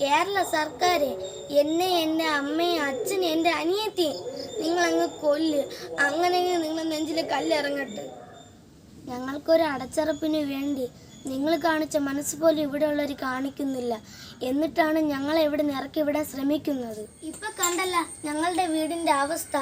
കേരള സർക്കാർ എന്നെ എന്റെ അമ്മയും അച്ഛനും എന്റെ അനിയത്തിയും നിങ്ങളങ്ങ് കൊല്ല്. അങ്ങനെയെങ്കിൽ നിങ്ങൾ നെഞ്ചിൽ കല്ലിറങ്ങട്ടെ ഞങ്ങൾക്കൊരു അടച്ചറപ്പിന് വേണ്ടി നിങ്ങൾ കാണിച്ച മനസ്സ് പോലും ഇവിടെയുള്ളവർ കാണിക്കുന്നില്ല. എന്നിട്ടാണ് ഞങ്ങളെ ഇവിടെ ഇറക്കി വിടാൻ ശ്രമിക്കുന്നത്. ഇപ്പൊ കണ്ടല്ല ഞങ്ങളുടെ വീടിന്റെ അവസ്ഥ.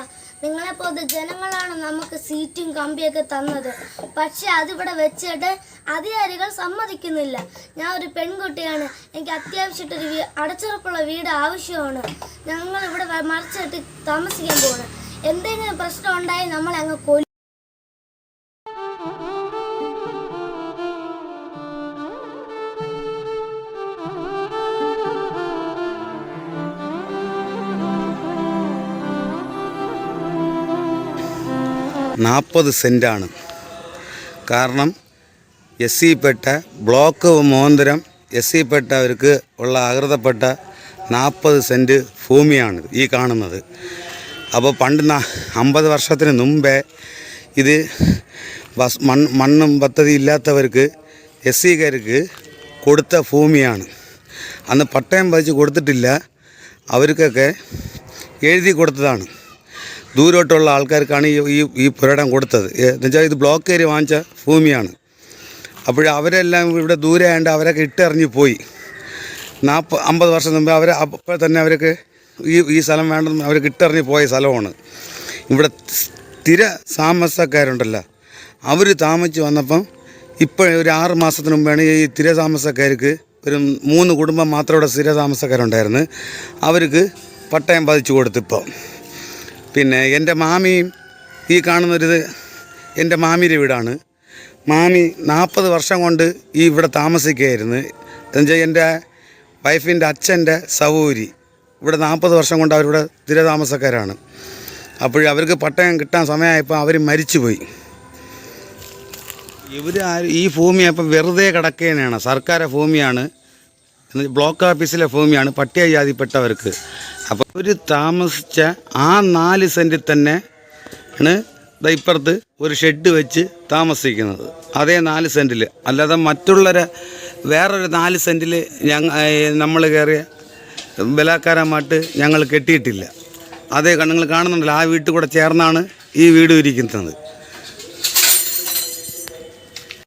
നിങ്ങളെപ്പോലെ ജനങ്ങളാണ് നമുക്ക് സീറ്റും കമ്പിയൊക്കെ തന്നത്. പക്ഷെ അതിവിടെ വെച്ചിട്ട് അധികാരികൾ സമ്മതിക്കുന്നില്ല. ഞാൻ ഒരു പെൺകുട്ടിയാണ്. എനിക്ക് അത്യാവശ്യമായിട്ടൊരു വീ അടച്ചുറപ്പുള്ള വീട് ആവശ്യമാണ്. ഞങ്ങൾ ഇവിടെ മറിച്ചിട്ട് താമസിക്കാൻ പോവാണ്. എന്തെങ്കിലും പ്രശ്നം ഉണ്ടായി നമ്മളെ അങ്ങ് കൊല്ലും. നാൽപ്പത് സെന്റാണ് കാരണം എസ് സി പെട്ട ബ്ലോക്ക് മോന്തരം എസ് സി പെട്ടവർക്ക് ഉള്ള അകൃതപ്പെട്ട നാൽപ്പത് സെന്റ് ഭൂമിയാണ് ഈ കാണുന്നത്. അപ്പോൾ പണ്ട് അമ്പത് വർഷത്തിന് മുമ്പേ ഇത് വസ് മൺ മണ്ണും പദ്ധതി ഇല്ലാത്തവർക്ക് എസ് സിക്കാർക്ക് കൊടുത്ത ഭൂമിയാണ്. അന്ന് പട്ടയം പതിച്ച് കൊടുത്തിട്ടില്ല. അവർക്കൊക്കെ എഴുതി കൊടുത്തതാണ്. ദൂരോട്ടുള്ള ആൾക്കാർക്കാണ് ഈ ഈ പുരടം കൊടുത്തത്. എന്നുവെച്ചാൽ ഇത് ബ്ലോക്ക് ഏരിയ വാങ്ങിച്ച ഭൂമിയാണ്. അപ്പോൾ അവരെല്ലാം ഇവിടെ ദൂരെ ആയതുകൊണ്ട് അവരൊക്കെ ഇട്ടിറങ്ങി പോയി. നാൽപ്പ അമ്പത് വർഷം മുമ്പ് അവർ അപ്പോൾ തന്നെ അവർക്ക് ഈ ഈ സ്ഥലം വേണ്ടെന്ന് അവർക്ക് ഇട്ടിറങ്ങി പോയ സ്ഥലമാണ്. ഇവിടെ സ്ഥിര താമസക്കാരുണ്ടല്ലോ. അവർ താമസിച്ച് വന്നപ്പം ഇപ്പോൾ ഒരു ആറ് മാസത്തിന് മുമ്പാണ് ഈ സ്ഥിര താമസക്കാർക്ക് ഒരു മൂന്ന് കുടുംബം മാത്രം ഇവിടെ സ്ഥിര താമസക്കാരുണ്ടായിരുന്നു. അവർക്ക് പട്ടയം പതിച്ചു കൊടുത്തിപ്പോൾ പിന്നെ എന്റെ മാമിയും ഈ കാണുന്നൊരിത് എന്റെ മാമിയുടെ വീടാണ്. മാമി നാൽപ്പത് വർഷം കൊണ്ട് ഈ ഇവിടെ താമസിക്കുകയായിരുന്നു. എന്നുവെച്ചാൽ എന്റെ വൈഫിന്റെ അച്ഛന്റെ സഹോരി. ഇവിടെ നാൽപ്പത് വർഷം കൊണ്ട് അവരിവിടെ സ്ഥിരതാമസക്കാരാണ്. അപ്പോൾ അവർക്ക് പട്ടയം കിട്ടാൻ സമയമായപ്പോൾ അവർ മരിച്ചുപോയി. ഇവർ ഈ ഭൂമി അപ്പം വെറുതെ കിടക്കേനാണ്. സർക്കാർ ഭൂമിയാണ്. ബ്ലോക്ക് ഓഫീസിലെ ഭൂമിയാണ് പട്ടികജാതിപ്പെട്ടവർക്ക് അപ്പോൾ അവർ താമസിച്ച ആ നാല് സെന്റിൽ തന്നെ ആണ് ഇപ്പുറത്ത് ഒരു ഷെഡ് വെച്ച് താമസിക്കുന്നത്. അതേ നാല് സെന്റിൽ അല്ലാതെ മറ്റുള്ളവരെ വേറൊരു നാല് സെന്റിൽ ഞങ്ങൾ നമ്മൾ കയറിയ ബലാക്കാരമായിട്ട് ഞങ്ങൾ കെട്ടിയിട്ടില്ല. അതേ നിങ്ങൾ കാണുന്നുണ്ടല്ലോ ആ വീട്ടിൽ കൂടെ ചേർന്നാണ് ഈ വീട് ഇരിക്കുന്നത്.